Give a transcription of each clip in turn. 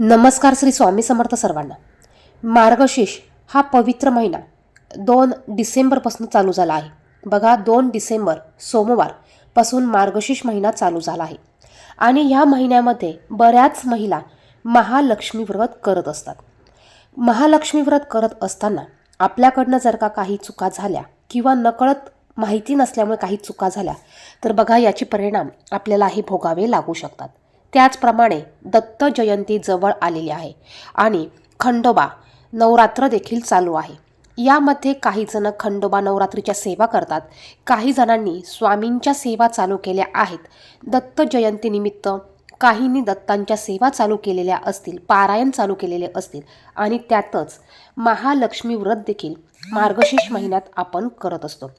नमस्कार श्री स्वामी समर्थ सर्वांना. मार्गशीर्ष हा पवित्र महिना दोन डिसेंबरपासून चालू झाला आहे. बघा दोन डिसेंबर सोमवारपासून मार्गशीर्ष महिना चालू झाला आहे. आणि ह्या महिन्यामध्ये बऱ्याच महिला महालक्ष्मी व्रत करत असतात. महालक्ष्मी व्रत करत असताना आपल्याकडनं जर का काही चुका झाल्या किंवा नकळत माहिती नसल्यामुळे काही चुका झाल्या तर बघा याचे परिणाम आपल्याला हे भोगावे लागू शकतात. त्याचप्रमाणे दत्त जयंती जवळ आलेली आहे आणि खंडोबा नवरात्र देखील चालू आहे. यामध्ये काही जण खंडोबा नवरात्रीच्या सेवा करतात. काही जणांनी स्वामींच्या सेवा चालू केल्या आहेत. दत्त जयंतीनिमित्त काहींनी दत्तांच्या सेवा चालू केलेल्या असतील पारायण चालू केलेले असतील आणि त्यातच महालक्ष्मी व्रत देखील मार्गशीर्ष महिन्यात आपण करत असतो.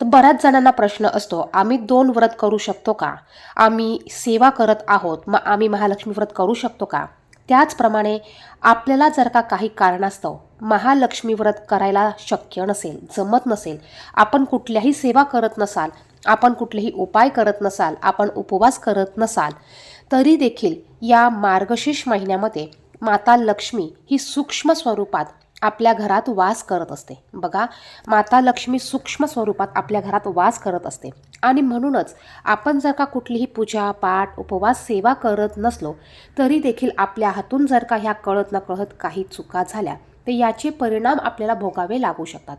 तर बऱ्याच जणांना प्रश्न असतो आम्ही दोन व्रत करू शकतो का? आम्ही सेवा करत आहोत मग आम्ही महालक्ष्मी व्रत करू शकतो का? त्याचप्रमाणे आपल्याला जर का काही कारणास्तव महालक्ष्मी व्रत करायला शक्य नसेल जमत नसेल आपण कुठल्याही सेवा करत नसाल आपण कुठलेही उपाय करत नसाल आपण उपवास करत नसाल तरी देखील या मार्गशीर्ष महिन्यामध्ये माता लक्ष्मी ही सूक्ष्म स्वरूपात आपल्या घरात वास करत असते. बघा माता लक्ष्मी सूक्ष्म स्वरूपात आपल्या घरात वास करत असते. आणि म्हणूनच आपण जर का कुठलीही पूजा पाठ उपवास सेवा करत नसलो तरी देखील आपल्या हातून जर का ह्या कळत नकळत काही चुका झाल्या तर याचे परिणाम आपल्याला भोगावे लागू शकतात.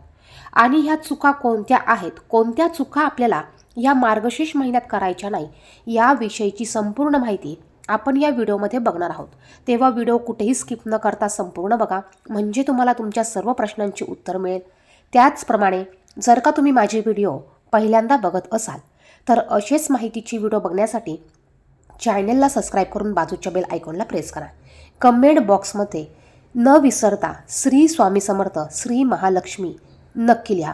आणि ह्या चुका कोणत्या आहेत? कोणत्या चुका आपल्याला या मार्गशीर्ष महिन्यात करायच्या नाही याविषयीची संपूर्ण माहिती आपण या व्हिडिओमध्ये बघणार आहोत. तेव्हा व्हिडिओ कुठेही स्किप न करता संपूर्ण बघा. म्हणजे तुम्हाला तुमच्या सर्व प्रश्नांची उत्तर मिळेल. त्याचप्रमाणे जर का तुम्ही माझे व्हिडिओ पहिल्यांदा बघत असाल तर असेच माहितीची व्हिडिओ बघण्यासाठी चॅनेलला सबस्क्राईब करून बाजूच्या बेल आयकॉनला प्रेस करा. कमेंट बॉक्समध्ये न विसरता श्री स्वामी समर्थ श्री महालक्ष्मी नक्की लिहा.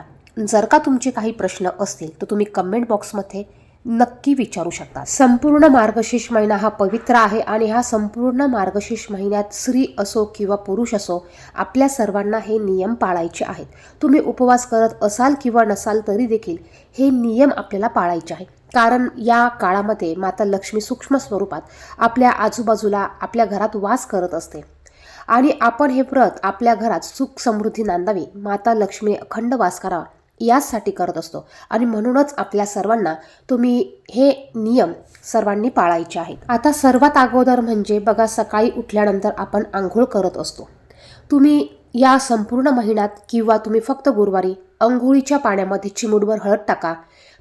जर का तुमचे काही प्रश्न असतील तर तुम्ही कमेंट बॉक्समध्ये नक्की विचारू शकता. संपूर्ण मार्गशीर्ष महिना हा पवित्र आहे आणि हा संपूर्ण मार्गशीर्ष महिन्यात स्त्री असो किंवा पुरुष असो आपल्या सर्वांना हे नियम पाळायचे आहेत. तुम्ही उपवास करत असाल किंवा नसाल तरी देखील हे नियम आपल्याला पाळायचे आहे कारण या काळामध्ये माता लक्ष्मी सूक्ष्म स्वरूपात आपल्या आजूबाजूला आपल्या घरात वास करत असते. आणि आपण हे व्रत आपल्या घरात सुख समृद्धी नांदावी माता लक्ष्मी अखंड वास करावा. याचसाठी करत असतो. आणि म्हणूनच आपल्या सर्वांना तुम्ही हे नियम सर्वांनी पाळायचे आहेत. आता सर्वात अगोदर म्हणजे बघा सकाळी उठल्यानंतर आपण आंघोळ करत असतो. तुम्ही या संपूर्ण महिन्यात किंवा तुम्ही फक्त गुरुवारी अंघोळीच्या पाण्यामध्ये चिमुडवर हळद टाका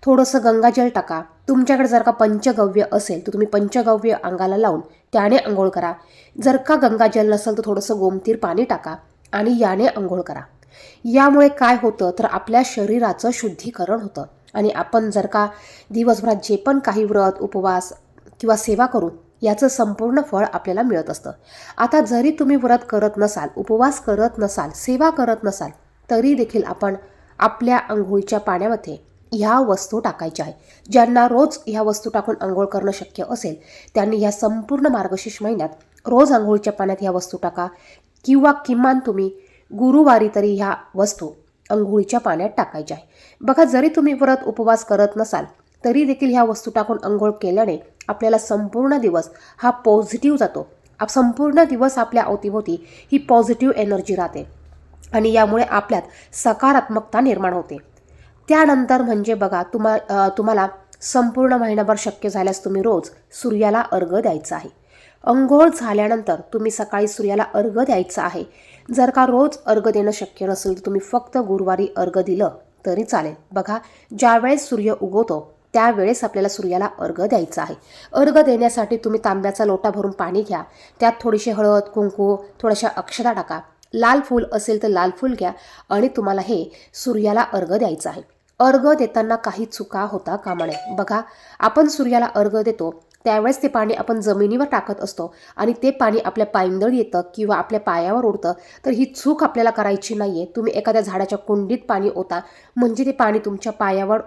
थोडंसं गंगाजल टाका. तुमच्याकडे जर का पंचगव्य असेल तर तुम्ही पंचगव्य अंगाला लावून त्याने आंघोळ करा. जर का गंगाजल नसेल तर थोडंसं गोमतीर पाणी टाका आणि याने आंघोळ करा. यामुळे काय होतं? तर आपल्या शरीराचं शुद्धीकरण होतं. आणि आपण जर का दिवसभरात जे पण काही व्रत उपवास किंवा सेवा करू याचं संपूर्ण फळ आपल्याला मिळत असतं. आता जरी तुम्ही व्रत करत नसाल उपवास करत नसाल सेवा करत नसाल तरी देखील आपण आपल्या आंघोळीच्या पाण्यामध्ये ह्या वस्तू टाकायच्या आहे ज्यांना रोज ह्या वस्तू टाकून आंघोळ करणं शक्य असेल त्यांनी ह्या संपूर्ण मार्गशीर्ष महिन्यात रोज आंघोळीच्या पाण्यात ह्या वस्तू टाका. किंवा किमान तुम्ही गुरुवारी तरी ह्या वस्तू अंघोळीच्या पाण्यात टाकायच्या आहे बघा जरी तुम्ही व्रत उपवास करत नसाल तरी देखील ह्या वस्तू टाकून अंघोळ केल्याने आपल्याला संपूर्ण दिवस हा पॉझिटिव्ह जातो. आप- संपूर्ण दिवस आपल्या अवतीभोवती ही पॉझिटिव्ह एनर्जी राहते आणि यामुळे आपल्यात सकारात्मकता निर्माण होते. त्यानंतर म्हणजे बघा तुम्हा तुम्हाला संपूर्ण महिनाभर शक्य झाल्यास तुम्ही रोज सूर्याला अर्घ द्यायचा आहे. अंघोळ झाल्यानंतर तुम्ही सकाळी सूर्याला अर्घ द्यायचं आहे. जर का रोज अर्घ देणं शक्य नसेल तर तुम्ही फक्त गुरुवारी अर्घ दिलं तरी चालेल. बघा ज्यावेळेस सूर्य उगवतो त्यावेळेस आपल्याला सूर्याला अर्घ द्यायचा आहे. अर्घ देण्यासाठी तुम्ही तांब्याचा लोटा भरून पाणी घ्या. त्यात थोडीशी हळद कुंकू थोड्याशा अक्षता टाका. लाल फूल असेल तर लाल फूल घ्या आणि तुम्हाला हे सूर्याला अर्घ द्यायचं आहे. अर्घ देताना काही चुका होता कामा नये. बघा आपण सूर्याला अर्घ देतो त्यावेळेस ते पाणी आपण जमिनीवर टाकत असतो आणि ते पाणी आपल्या पायंदळ येतं किंवा आपल्या पायावर उडतं तर ही चूक आपल्याला करायची नाही आहे तुम्ही एखाद्या झाडाच्या कुंडीत पाणी ओता म्हणजे ते पाणी तुमच्या पायावर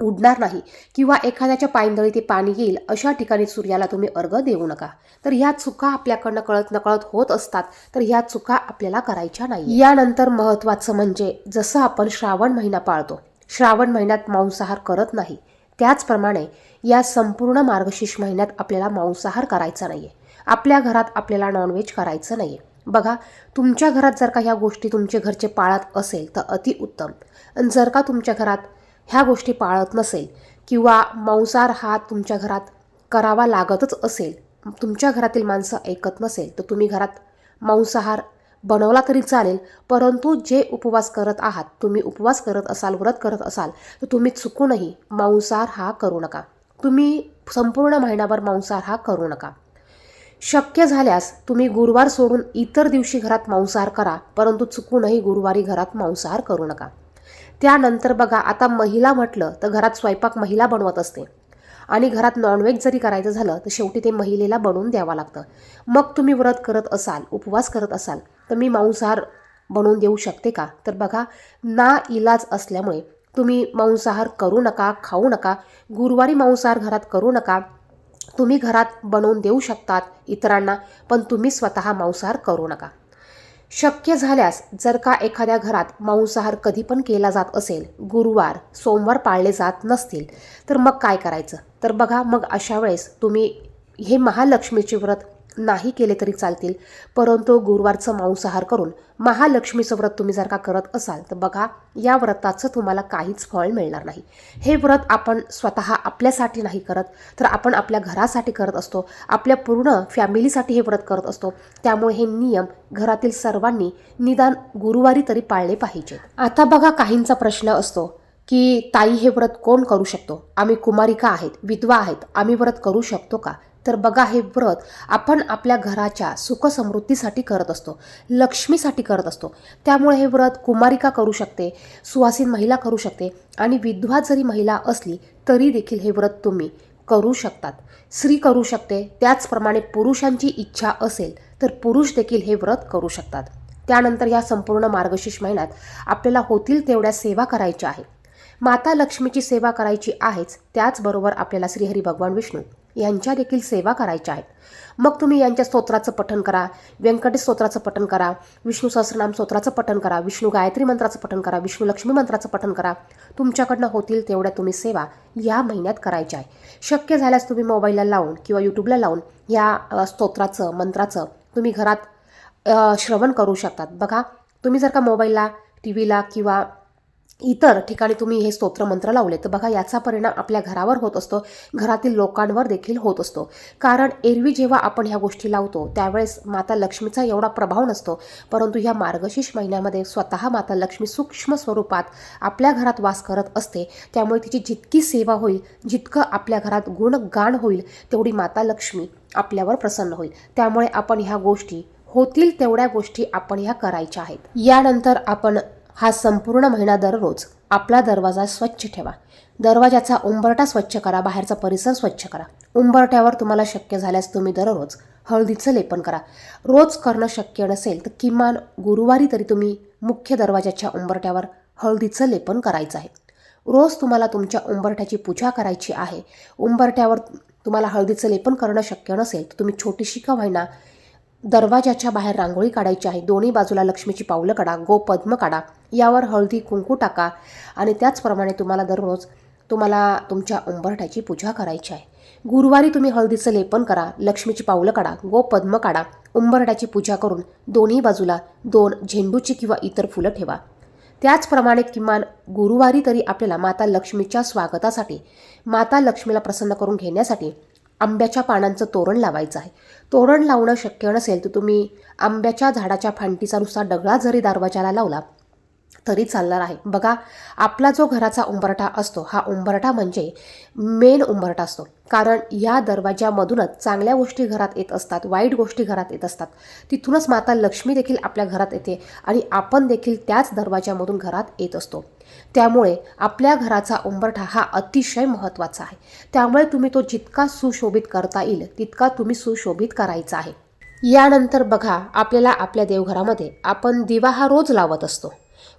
उडणार नाही किंवा एखाद्याच्या पायंदळी ते पाणी येईल अशा ठिकाणी सूर्याला तुम्ही अर्घ देऊ नका. तर ह्या चुका आपल्याकडनं कळत नकळत होत असतात तर ह्या चुका आपल्याला करायच्या नाही यानंतर महत्त्वाचं म्हणजे जसं आपण श्रावण महिना पाळतो श्रावण महिन्यात मांसाहार करत नाही. त्याचप्रमाणे या संपूर्ण मार्गशीर्ष महिन्यात आपल्याला मांसाहार करायचा नाही आहे आपल्या घरात आपल्याला नॉनव्हेज करायचं नाही आहे बघा तुमच्या घरात जर का ह्या गोष्टी तुमचे घरचे पाळत असेल तर अतिउत्तम आणि जर का तुमच्या घरात ह्या गोष्टी पाळत नसेल किंवा मांसाहार हा तुमच्या घरात करावा लागतच असेल तुमच्या घरातील माणसं ऐकत नसेल तर तुम्ही घरात मांसाहार बनवला तरी चालेल परंतु जे उपवास करत आहात तुम्ही उपवास करत असाल व्रत करत असाल तर तुम्ही चुकूनही मांसाहार हा करू नका. तुम्ही संपूर्ण महिनाभर मांसाहार हा करू नका. शक्य झाल्यास तुम्ही गुरुवार सोडून इतर दिवशी घरात मांसाहार करा परंतु चुकूनही गुरुवारी घरात मांसाहार करू नका. त्यानंतर बघा आता महिला म्हटलं तर घरात स्वयंपाक महिला बनवत असते. आणि घरात नॉनव्हेज जरी करायचं झालं तर शेवटी ते महिलेला बनवून द्यावं लागतं. मग तुम्ही व्रत करत असाल उपवास करत असाल तर मी मांसाहार बनवून देऊ शकते का? तर बघा ना इलाज असल्यामुळे तुम्ही मांसाहार करू नका खाऊ नका गुरुवारी मांसाहार घरात करू नका तुम्ही घरात बनवून देऊ शकतात इतरांना पण तुम्ही स्वतः मांसाहार करू नका. शक्य झाल्यास जर का एखाद्या घरात मांसाहार कधी पण केला जात असेल गुरुवार सोमवार पाळले जात नसतील तर मग काय करायचं? तर बघा मग अशा वेळेस तुम्ही हे महालक्ष्मीचे व्रत नाही केले तरी चालतील. परंतु गुरुवारचं मांसाहार करून महालक्ष्मीचं व्रत तुम्ही जर का करत असाल तर बघा या व्रताचं तुम्हाला काहीच फळ मिळणार नाही. हे व्रत आपण स्वतः आपल्यासाठी नाही करत तर आपण आपल्या घरासाठी करत असतो. आपल्या पूर्ण फॅमिलीसाठी हे व्रत करत असतो. त्यामुळे हे नियम घरातील सर्वांनी निदान गुरुवारी तरी पाळले पाहिजेत. आता बघा काहींचा प्रश्न असतो. की ताई हे व्रत कोण करू शकतो? आम्ही कुमारिका आहेत विधवा आहेत आम्ही व्रत करू शकतो का? तर बघा हे व्रत आपण आपल्या घराच्या सुखसमृद्धीसाठी करत असतो लक्ष्मीसाठी करत असतो. त्यामुळे हे व्रत कुमारिका करू शकते सुवासीन महिला करू शकते आणि विधवा जरी महिला असली तरी देखील हे व्रत तुम्ही करू शकतात. स्त्री करू शकते त्याचप्रमाणे पुरुषांची इच्छा असेल तर पुरुष देखील हे व्रत करू शकतात. त्यानंतर या संपूर्ण मार्गशीर्ष महिन्यात आपल्याला होतील तेवढ्या सेवा करायच्या आहेत. माता लक्ष्मीची सेवा करायची आहेच त्याचबरोबर आपल्याला श्रीहरी भगवान विष्णू यांच्या देखील सेवा करायच्या आहेत. मग तुम्ही यांच्या स्तोत्राचं पठण करा व्यंकटेश स्तोत्राचं पठण करा विष्णू सहस्रनाम स्तोत्राचं पठण करा विष्णू गायत्री मंत्राचं पठण करा विष्णू लक्ष्मी मंत्राचं पठण करा. तुमच्याकडनं होतील तेवढ्या तुम्ही सेवा या महिन्यात करायच्या आहे शक्य झाल्यास तुम्ही मोबाईलला लावून किंवा यूट्यूबला लावून या स्तोत्राचं मंत्राचं तुम्ही घरात श्रवण करू शकतात. बघा तुम्ही जर का मोबाईलला टी व्हीला किंवा इतर ठिकाणी तुम्ही हे स्तोत्रमंत्र लावले तर बघा याचा परिणाम आपल्या घरावर होत असतो घरातील लोकांवर देखील होत असतो. कारण एरवी जेव्हा आपण ह्या गोष्टी लावतो त्यावेळेस माता लक्ष्मीचा एवढा प्रभाव नसतो. परंतु ह्या मार्गशीर्ष महिन्यामध्ये स्वतः माता लक्ष्मी सूक्ष्म स्वरूपात आपल्या घरात वास करत असते. त्यामुळे तिची जितकी सेवा होईल जितकं आपल्या घरात गुणगान होईल तेवढी माता लक्ष्मी आपल्यावर प्रसन्न होईल. त्यामुळे आपण ह्या गोष्टी होतील तेवढ्या गोष्टी आपण ह्या करायच्या आहेत. यानंतर आपण हा संपूर्ण महिना दररोज आपला दरवाजा स्वच्छ ठेवा. दरवाजाचा उंबरटा स्वच्छ करा बाहेरचा परिसर स्वच्छ करा. उंबरट्यावर तुम्हाला शक्य झाल्यास तुम्ही दररोज हळदीचं लेपन करा. रोज करणं शक्य नसेल तर किमान गुरुवारी तरी तुम्ही मुख्य दरवाजाच्या उंबरट्यावर हळदीचं लेपन करायचं आहे. रोज तुम्हाला तुमच्या उंबरठ्याची पूजा करायची आहे. उंबरठ्यावर तुम्हाला हळदीचं लेपन करणं शक्य नसेल तर तुम्ही छोटीशी का व्हायना दरवाजाच्या बाहेर रांगोळी काढायची आहे. दोन्ही बाजूला लक्ष्मीची पावलं काढा गो पद्म काढा. यावर हळदी कुंकू टाका आणि त्याचप्रमाणे तुम्हाला दररोज तुम्हाला तुमच्या उंबरठ्याची पूजा करायची आहे. गुरुवारी तुम्ही हळदीचं लेपन करा लक्ष्मीची पावलं काढा गो पद्म काढा उंबरठ्याची पूजा करून दोन्ही बाजूला दोन झेंडूची किंवा इतर फुलं ठेवा. त्याचप्रमाणे किमान गुरुवारी तरी आपल्याला माता लक्ष्मीच्या स्वागतासाठी माता लक्ष्मीला प्रसन्न करून घेण्यासाठी आंब्याच्या पानांचं तोरण लावायचं आहे. तोरण लावणं शक्य नसेल तर तुम्ही आंब्याच्या झाडाच्या फांटीचा नुसता डगळा जरी दरवाजाला लावला तरी चालणार आहे. बघा आपला जो घराचा उंबरठा असतो हा उंबरठा म्हणजे मेन उंबरठा असतो. कारण या दरवाजामधूनच चांगल्या गोष्टी घरात येत असतात वाईट गोष्टी घरात येत असतात. तिथूनच माता लक्ष्मी देखील आपल्या घरात येते आणि आपण देखील त्याच दरवाजामधून घरात येत असतो. त्यामुळे आपल्या घराचा उंबरठा हा अतिशय महत्त्वाचा आहे. त्यामुळे तुम्ही तो जितका सुशोभित करता येईल तितका तुम्ही सुशोभित करायचा आहे. यानंतर बघा आपल्याला आपल्या देवघरामध्ये आपण दिवा हा रोज लावत असतो.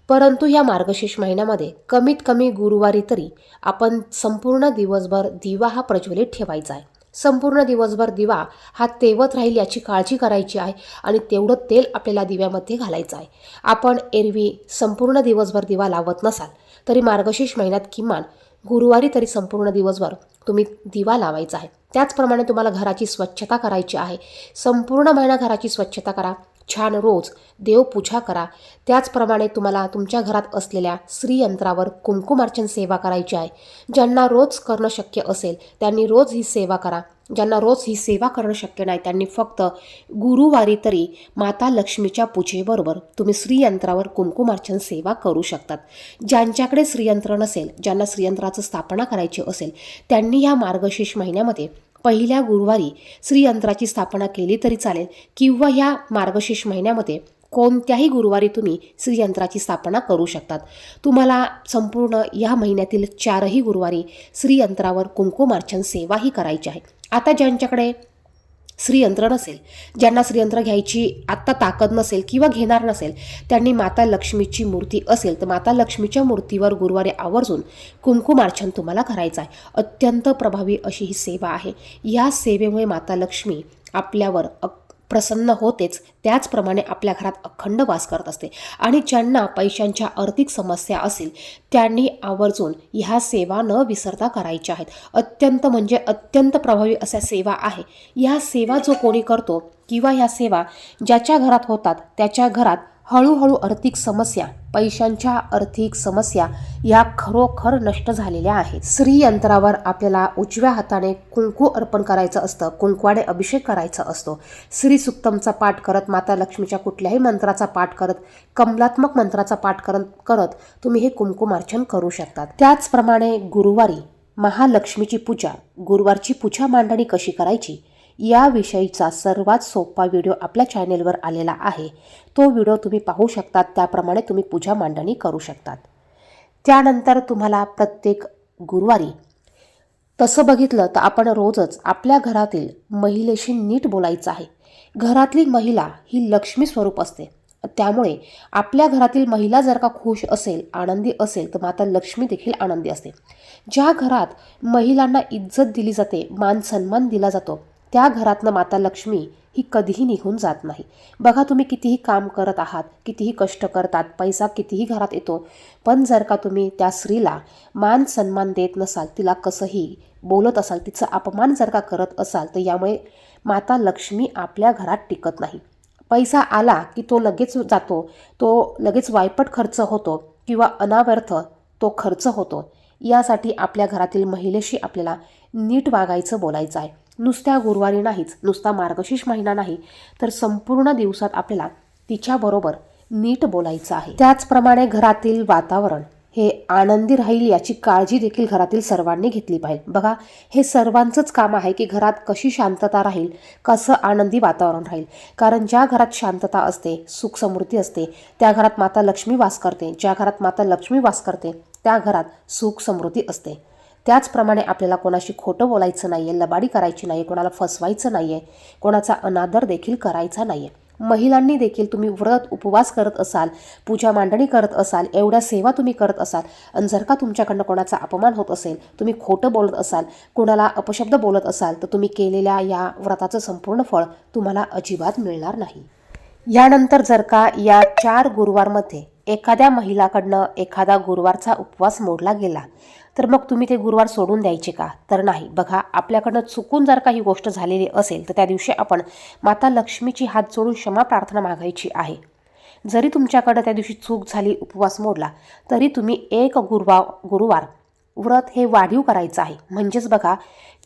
परंतु या मार्गशीर्ष महिन्यामध्ये कमीत कमी गुरुवारी तरी आपण संपूर्ण दिवसभर दिवा हा प्रज्वलित ठेवायचा आहे. संपूर्ण दिवसभर दिवा हा तेवत राहील याची काळजी करायची आहे आणि तेवढं तेल आपल्याला दिव्यामध्ये घालायचं आहे. आपण एरवी संपूर्ण दिवसभर दिवा लावत नसाल तरी मार्गशीर्ष महिन्यात किमान गुरुवारी तरी संपूर्ण दिवसभर तुम्ही दिवा लावायचा आहे. त्याचप्रमाणे तुम्हाला घराची स्वच्छता करायची आहे. संपूर्ण महिना घराची स्वच्छता करा. छान रोज देवपूजा करा. त्याचप्रमाणे तुम्हाला तुमच्या घरात असलेल्या श्रीयंत्रावर कुंकुमार्चन सेवा करायची आहे. ज्यांना रोज करणं शक्य असेल त्यांनी रोज ही सेवा करा. ज्यांना रोज ही सेवा करणं शक्य नाही त्यांनी फक्त गुरुवारी तरी माता लक्ष्मीच्या पूजेबरोबर तुम्ही श्रीयंत्रावर कुंकुमार्चन सेवा करू शकतात. ज्यांच्याकडे श्रीयंत्र नसेल ज्यांना श्रीयंत्राचं स्थापना करायची असेल त्यांनी ह्या मार्गशीर्ष महिन्यामध्ये पहिल्या गुरुवारी श्रीयंत्राची स्थापना केली तरी चालेल किंवा ह्या मार्गशीर्ष महिन्यामध्ये कोणत्याही गुरुवारी तुम्ही श्रीयंत्राची स्थापना करू शकतात. तुम्हाला संपूर्ण या महिन्यातील चारही गुरुवारी श्रीयंत्रावर कुंकुमार्चन सेवाही करायची आहे. आता ज्यांच्याकडे श्रीयंत्र नसेल ज्यांना श्रीयंत्र घ्यायची आत्ता ताकद नसेल किंवा घेणार नसेल त्यांनी माता लक्ष्मीची मूर्ती असेल तर माता लक्ष्मीच्या मूर्तीवर गुरुवारी आवर्जून कुंकुमार्चन तुम्हाला करायचं आहे. अत्यंत प्रभावी अशी ही सेवा आहे. या सेवेमुळे माता लक्ष्मी आपल्यावर अ- प्रसन्न होतेच त्याचप्रमाणे आपल्या घरात अखंड वास करत असते. आणि ज्यांना पैशांच्या आर्थिक समस्या असेल त्यांनी आवर्जून ह्या सेवा न विसरता करायच्या आहेत. अत्यंत म्हणजे अत्यंत प्रभावी अशा सेवा आहे. ह्या सेवा जो कोणी करतो किंवा ह्या सेवा ज्याच्या घरात होतात त्याच्या घरात हळूहळू आर्थिक समस्या पैशांच्या आर्थिक समस्या या खरोखर नष्ट झालेल्या आहेत. श्रीयंत्रावर आपल्याला उजव्या हाताने कुंकू अर्पण करायचं असतं कुंकवाने अभिषेक करायचा असतो. श्री सुक्तमचा पाठ करत माता लक्ष्मीच्या कुठल्याही मंत्राचा पाठ करत कमलात्मक मंत्राचा पाठ करत करत तुम्ही हे कुंकुमार्चन करू शकतात. त्याचप्रमाणे गुरुवारी महालक्ष्मीची पूजा गुरुवारची पूजा मांडणी कशी करायची? याविषयीचा सर्वात सोपा व्हिडिओ आपल्या चॅनेलवर आलेला आहे. तो व्हिडिओ तुम्ही पाहू शकतात. त्याप्रमाणे तुम्ही पूजा मांडणी करू शकतात. त्यानंतर तुम्हाला प्रत्येक गुरुवारी तसं बघितलं तर आपण रोजच आपल्या घरातील महिलेशी नीट बोलायचं आहे. घरातली महिला ही लक्ष्मी स्वरूप असते. त्यामुळे आपल्या घरातील महिला जर का खुश असेल आनंदी असेल तर माता लक्ष्मी देखील आनंदी असते. ज्या घरात महिलांना इज्जत दिली जाते मान सन्मान दिला जातो त्या घरातनं माता लक्ष्मी ही कधीही निघून जात नाही. बघा तुम्ही कितीही काम करत आहात कितीही कष्ट करतात पैसा कितीही घरात येतो पण जर का तुम्ही त्या स्त्रीला मान सन्मान देत नसाल तिला कसंही बोलत असाल तिचा अपमान जर का करत असाल तर यामुळे माता लक्ष्मी आपल्या घरात टिकत नाही. पैसा आला की तो लगेच जातो तो लगेच वायपट खर्च होतो किंवा अनावर्थ तो खर्च होतो. यासाठी आपल्या घरातील महिलेशी आपल्याला नीट वागायचं बोलायचं आहे. नुसत्या गुरुवारी नाहीच नुसता मार्गशीर्ष महिना नाही तर संपूर्ण दिवसात आपल्याला तिच्याबरोबर नीट बोलायचं आहे. त्याचप्रमाणे घरातील वातावरण हे आनंदी राहील याची काळजी देखील घरातील सर्वांनी घेतली पाहिजे. बघा हे सर्वांचंच काम आहे की घरात कशी शांतता राहील कसं आनंदी वातावरण राहील. कारण ज्या घरात शांतता असते सुख समृद्धी असते त्या घरात माता लक्ष्मी वास करते. ज्या घरात माता लक्ष्मी वास करते त्या घरात सुख समृद्धी असते. त्याचप्रमाणे आपल्याला कोणाशी खोटं बोलायचं नाही आहे लबाडी करायची नाही कोणाला फसवायचं नाही आहे कोणाचा अनादर देखील करायचा नाही आहे महिलांनी देखील तुम्ही व्रत उपवास करत असाल पूजा मांडणी करत असाल एवढ्या सेवा तुम्ही करत असाल आणि जर का तुमच्याकडनं कोणाचा अपमान होत असेल तुम्ही खोटं बोलत असाल कोणाला अपशब्द बोलत असाल तर तुम्ही केलेल्या या व्रताचं संपूर्ण फळ तुम्हाला अजिबात मिळणार नाही. यानंतर जर का या चार गुरुवारमध्ये एखाद्या महिलाकडनं एखादा गुरुवारचा उपवास मोडला गेला तर मग तुम्ही ते गुरुवार सोडून द्यायचे का? तर नाही. बघा आपल्याकडनं चुकून जर काही गोष्ट झालेली असेल तर त्या दिवशी आपण माता लक्ष्मीची हात जोडून क्षमा प्रार्थना मागायची आहे. जरी तुमच्याकडं त्या दिवशी चूक झाली उपवास मोडला तरी तुम्ही एक गुरुवा गुरुवार व्रत हे वाढीव करायचं आहे. म्हणजेच बघा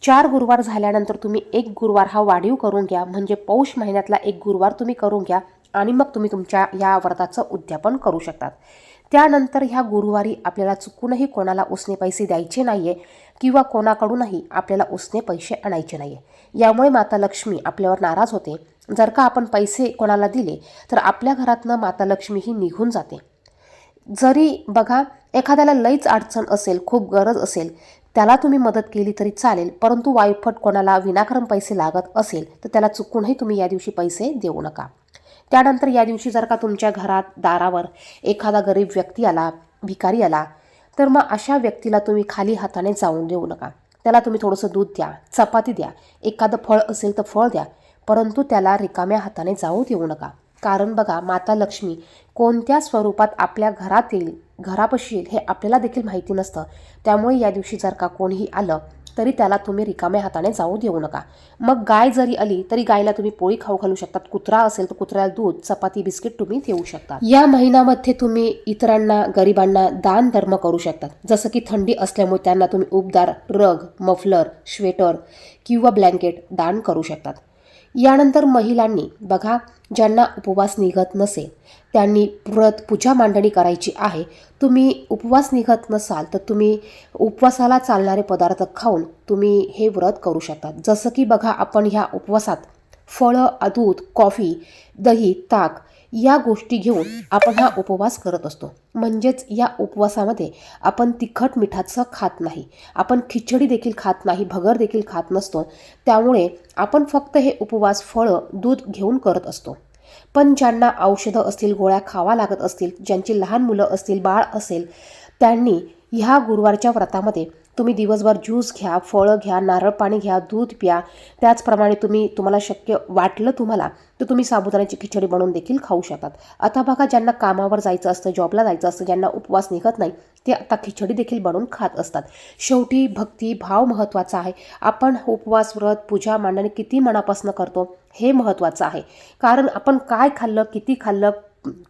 चार गुरुवार झाल्यानंतर तुम्ही एक गुरुवार हा वाढीव करून घ्या. म्हणजे पौष महिन्यातला एक गुरुवार तुम्ही करून घ्या आणि मग तुम्ही तुमच्या या व्रताचं उद्यापन करू शकतात. त्यानंतर ह्या गुरुवारी आपल्याला चुकूनही कोणाला उसने पैसे द्यायचे नाही आहे किंवा कोणाकडूनही आपल्याला उसने पैसे आणायचे नाही आहे यामुळे माता लक्ष्मी आपल्यावर नाराज होते. जर का आपण पैसे कोणाला दिले तर आपल्या घरातनं माता लक्ष्मी ही निघून जाते. जरी बघा एखाद्याला लईच अडचण असेल खूप गरज असेल त्याला तुम्ही मदत केली तरी चालेल परंतु वायफट कोणाला विनाकारण पैसे लागत असेल तर त्याला चुकूनही तुम्ही या दिवशी पैसे देऊ नका. त्यानंतर या दिवशी जर का तुमच्या घरात दारावर एखादा गरीब व्यक्ती आला भिकारी आला तर मग अशा व्यक्तीला तुम्ही खाली हाताने जाऊन देऊ नका. त्याला तुम्ही थोडंसं दूध द्या चपाती द्या एखादं फळ असेल तर फळ द्या परंतु त्याला रिकाम्या हाताने जाऊ देऊ नका. कारण बघा माता लक्ष्मी कोणत्या स्वरूपात आपल्या घरात येईल घरापाशी येईल हे आपल्याला देखील माहिती नसतं. त्यामुळे या दिवशी जर का कोणीही आलं तरी त्याला तुम्ही रिकाम्या हाताने जाऊ देऊ नका. मग गाय जरी आली तरी गायला तुम्ही पोळी खाऊ घालू शकतात. कुत्रा असेल तर कुत्र्याला दूध चपाती बिस्किट तुम्ही देऊ शकता या महिन्यामध्ये तुम्ही इतरांना गरिबांना दान धर्म करू शकतात. जसं की थंडी असल्यामुळे त्यांना तुम्ही उबदार रग मफलर श्वेटर किंवा ब्लँकेट दान करू शकतात. यानंतर महिलांनी बघा ज्यांना उपवास निघत नसेल त्यांनी व्रत पूजा मांडणी करायची आहे. तुम्ही उपवास निघत नसाल तर तुम्ही उपवासाला चालणारे पदार्थ खाऊन तुम्ही हे व्रत करू शकतात जसं की बघा आपण ह्या उपवासात फळं दूध कॉफी दही ताक या गोष्टी घेऊन आपण हा उपवास करत असतो. म्हणजेच या उपवासामध्ये आपण तिखट मिठाचं खात नाही. आपण खिचडी देखील खात नाही भगर देखील खात नसतो. त्यामुळे आपण फक्त हे उपवास फळं दूध घेऊन करत असतो. पण ज्यांना औषधं असतील गोळ्या खावा लागत असतील ज्यांची लहान मुलं असतील बाळ असेल त्यांनी ह्या गुरुवारच्या व्रतामध्ये तुम्ही दिवसभर ज्यूस घ्या फळं घ्या नारळ पाणी घ्या दूध प्या. त्याचप्रमाणे तुम्ही तुम्हाला शक्य वाटलं तुम्हाला तर तुम्ही साबुदाण्याची खिचडी बनवून देखील खाऊ शकतात. आता बघा ज्यांना कामावर जायचं असतं जॉबला जायचं असतं ज्यांना उपवास निघत नाही ते आता खिचडी देखील बनवून खात असतात. शेवटी भक्ती भाव महत्त्वाचा आहे. आपण उपवास व्रत पूजा मांडणी किती मनापासून करतो हे महत्त्वाचं आहे. कारण आपण काय खाल्लं किती खाल्लं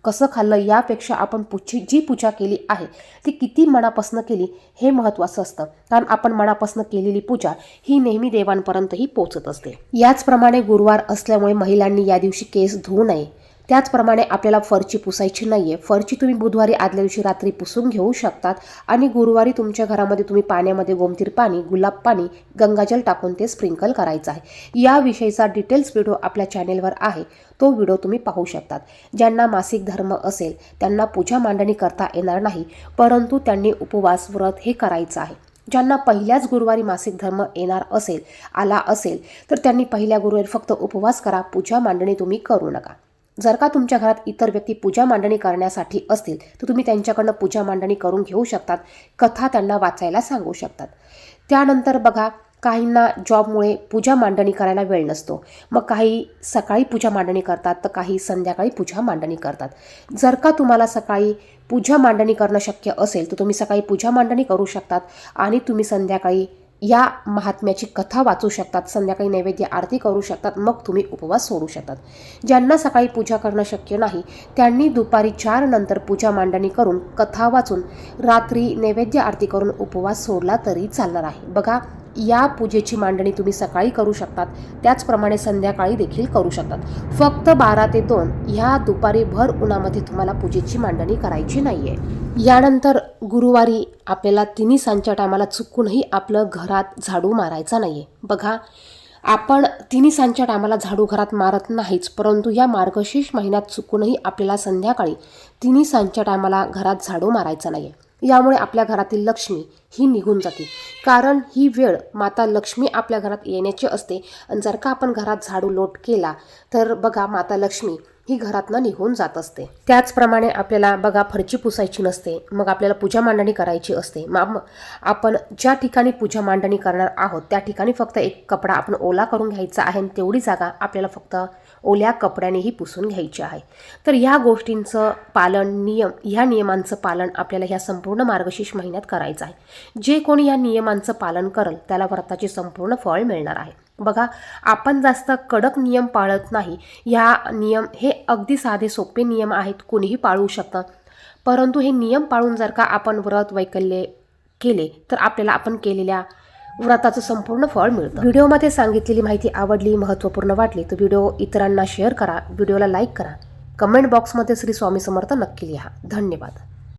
कसं खाल्लं यापेक्षा आपण पुची जी पूजा केली आहे ती किती मनापासून केली हे महत्त्वाचं असतं. कारण आपण मनापासून केलेली पूजा ही नेहमी देवांपर्यंतही पोचत असते. याचप्रमाणे गुरुवार असल्यामुळे महिलांनी या दिवशी केस धुवू नये. त्याचप्रमाणे आपल्याला फरची पुसायची नाही आहे फरची तुम्ही बुधवारी आदल्या दिवशी रात्री पुसून घेऊ शकतात आणि गुरुवारी तुमच्या घरामध्ये तुम्ही पाण्यामध्ये गोमतीर पाणी गुलाब पाणी गंगाजल टाकून ते स्प्रिंकल करायचं आहे. याविषयीचा डिटेल्स व्हिडिओ आपल्या चॅनेलवर आहे. तो व्हिडिओ तुम्ही पाहू शकतात. ज्यांना मासिक धर्म असेल त्यांना पूजा मांडणी करता येणार नाही परंतु त्यांनी उपवास व्रत हे करायचं आहे. ज्यांना पहिल्याच गुरुवारी मासिक धर्म येणार असेल आला असेल तर त्यांनी पहिल्या गुरुवारी फक्त उपवास करा पूजा मांडणी तुम्ही करू नका. जर का तुमच्या घरात इतर व्यक्ती पूजा मांडणी करण्यासाठी असतील तर तुम्ही त्यांच्याकडनं पूजा मांडणी करून घेऊ शकतात. कथा त्यांना वाचायला सांगू शकतात. त्यानंतर बघा काहींना जॉबमुळे पूजा मांडणी करायला वेळ नसतो. मग काही सकाळी पूजा मांडणी करतात तर काही संध्याकाळी पूजा मांडणी करतात. जर का तुम्हाला सकाळी पूजा मांडणी करणं शक्य असेल तर तुम्ही सकाळी पूजा मांडणी करू शकतात आणि तुम्ही संध्याकाळी या महात्म्याची कथा वाचू शकतात संध्याकाळी नैवेद्य आरती करू शकतात मग तुम्ही उपवास सोडू शकतात. ज्यांना सकाळी पूजा करणं शक्य नाही त्यांनी दुपारी चार नंतर पूजा मांडणी करून कथा वाचून रात्री नैवेद्य आरती करून उपवास सोडला तरी चालणार आहे. बघा या पूजेची मांडणी तुम्ही सकाळी करू शकतात त्याचप्रमाणे संध्याकाळी देखील करू शकतात. फक्त बारा ते दोन ह्या दुपारी भर उन्हामध्ये तुम्हाला पूजेची मांडणी करायची नाही आहे यानंतर गुरुवारी आपल्याला तिन्ही सांच्या टायमाला चुकूनही आपलं घरात झाडू मारायचा नाही आहे बघा आपण तिन्ही सांच्या टायमाला झाडू घरात मारत नाहीच परंतु या मार्गशीर्ष महिन्यात चुकूनही आपल्याला संध्याकाळी तिन्ही सांच्या टायमाला घरात झाडू मारायचा नाही आहे यामुळे आपल्या घरातील लक्ष्मी ही निघून जाते. कारण ही वेळ माता लक्ष्मी आपल्या घरात येण्याची असते. आणि जर का आपण घरात झाडू लोट केला तर बघा माता लक्ष्मी ही घरातनं निघून जात असते. त्याचप्रमाणे आपल्याला बघा फरची पुसायची नसते मग आपल्याला पूजा मांडणी करायची असते. मग आपण ज्या ठिकाणी पूजा मांडणी करणार आहोत त्या ठिकाणी फक्त एक कपडा आपण ओला करून घ्यायचा आहे आणि तेवढी जागा आपल्याला फक्त ओल्या कपड्यानेही पुसून घ्यायची आहे. तर ह्या गोष्टींचं पालन नियम ह्या नियमांचं पालन आपल्याला ह्या संपूर्ण मार्गशीर्ष महिन्यात करायचं आहे. जे कोणी या नियमांचं पालन करेल त्याला व्रताचे संपूर्ण फळ मिळणार आहे. बघा आपण जास्त कडक नियम पाळत नाही. ह्या नियम हे अगदी साधे सोपे नियम आहेत कोणीही पाळू शकतं. परंतु हे नियम पाळून जर का आपण व्रत वैकल्य केले तर आपल्याला आपण केलेल्या व्रताचं संपूर्ण फळ मिळतं. व्हिडिओमध्ये सांगितलेली माहिती आवडली महत्त्वपूर्ण वाटली तर व्हिडिओ इतरांना शेअर करा. व्हिडिओला लाईक करा. कमेंट बॉक्समध्ये श्री स्वामी समर्थ नक्की लिहा. धन्यवाद.